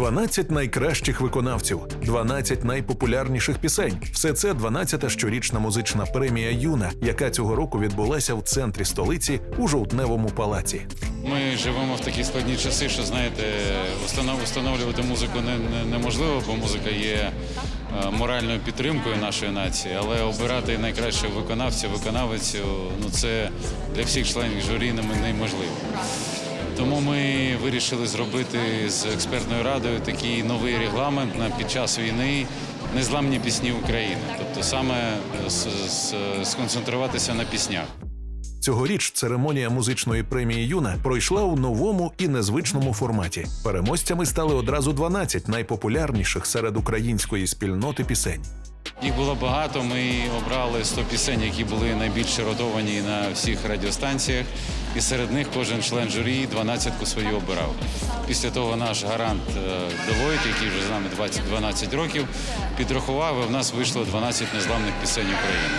12 найкращих виконавців, 12 найпопулярніших пісень. Все це 12-та щорічна музична премія Юна, яка цього року відбулася в центрі столиці у жовтневому палаці. Ми живемо в такі складні часи, що знаєте, встановлювати музику не, не- неможливо, бо музика є е, моральною підтримкою нашої нації. Але обирати найкращого виконавця, виконавицю, ну це для всіх членів журі не- неможливо. Тому ми вирішили зробити з експертною радою такий новий регламент на під час війни незламні пісні України. Тобто саме е, сконцентруватися на піснях. Цьогоріч церемонія музичної премії Юна пройшла у новому і незвичному форматі. Переможцями стали одразу 12 найпопулярніших серед української спільноти пісень. Їх було багато. Ми обрали 100 пісень, які були найбільш родовані на всіх радіостанціях. І серед них кожен член журі 12-ку свою обирав. Після того наш гарант е, Deloitte, який вже з нами 20 12 років, підрахував, і в нас вийшло 12 незламних пісень України.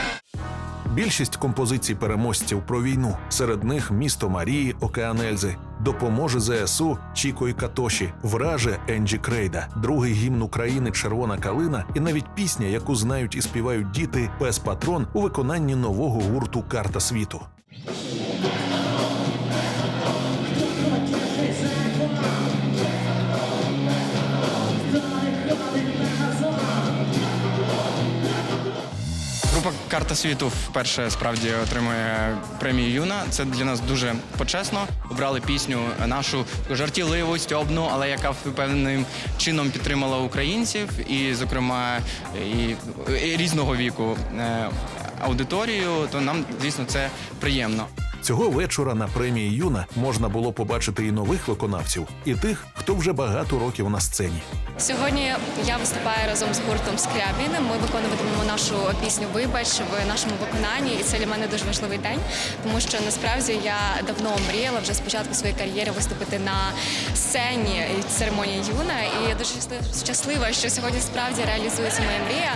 Більшість композицій переможців про війну. Серед них місто Марії, Океан Ельзи, допоможе ЗСУ Чіко і Катоші, враже Енджі Крейда, другий гімн України Червона калина і навіть пісня, яку знають і співають діти Пес Патрон у виконанні нового гурту Карта світу. Група Карта світу вперше справді отримує премію Юна. Це для нас дуже почесно. Обрали пісню нашу жартівливу, стьобну, але яка певним чином підтримала українців, і, зокрема, і, і різного віку е, аудиторію. То нам, звісно, це приємно. Цього вечора на премії Юна можна було побачити і нових виконавців, і тих, хто вже багато років на сцені. Сьогодні я виступаю разом з гуртом Скрябін. Ми виконуватимемо нашу пісню Вибач в нашому виконанні, і це для мене дуже важливий день, тому що насправді я давно мріяла вже з початку своєї кар'єри виступити на сцені церемонії юна. І я дуже щаслива, що сьогодні справді реалізується моя мрія.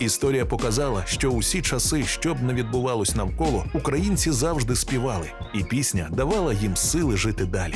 Історія показала, що усі часи, що б не відбувалось навколо, українці завжди співали, і пісня давала їм сили жити далі.